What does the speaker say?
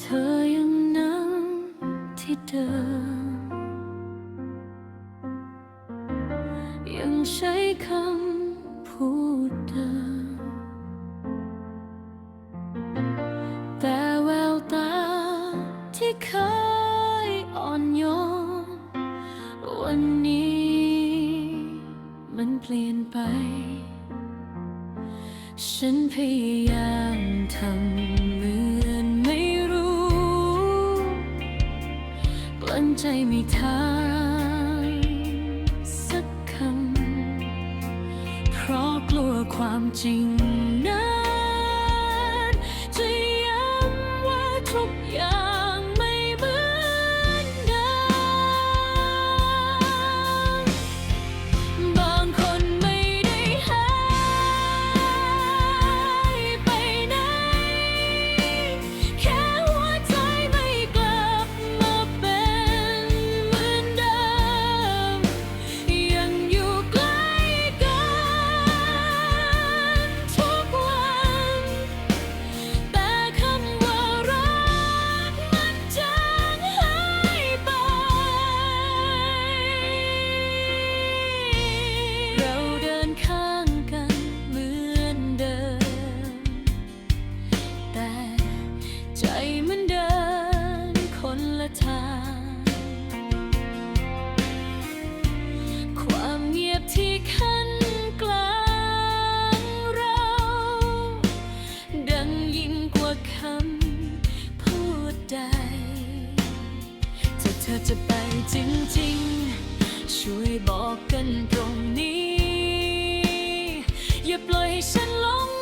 เธอยังนั่งที่เดิม ยังใช้คำพูดเดิม แต่แววตาที่เคยอ่อนโยน วันนี้มันเปลี่ยนไปฉันพยายามทำเหมือน ใจไม่ทางสักคำเพราะกลัวความจริง ธอจะไปจริงๆ ช่วยบอกกันตรงนี้ อย่าปล่อยให้ฉันหลง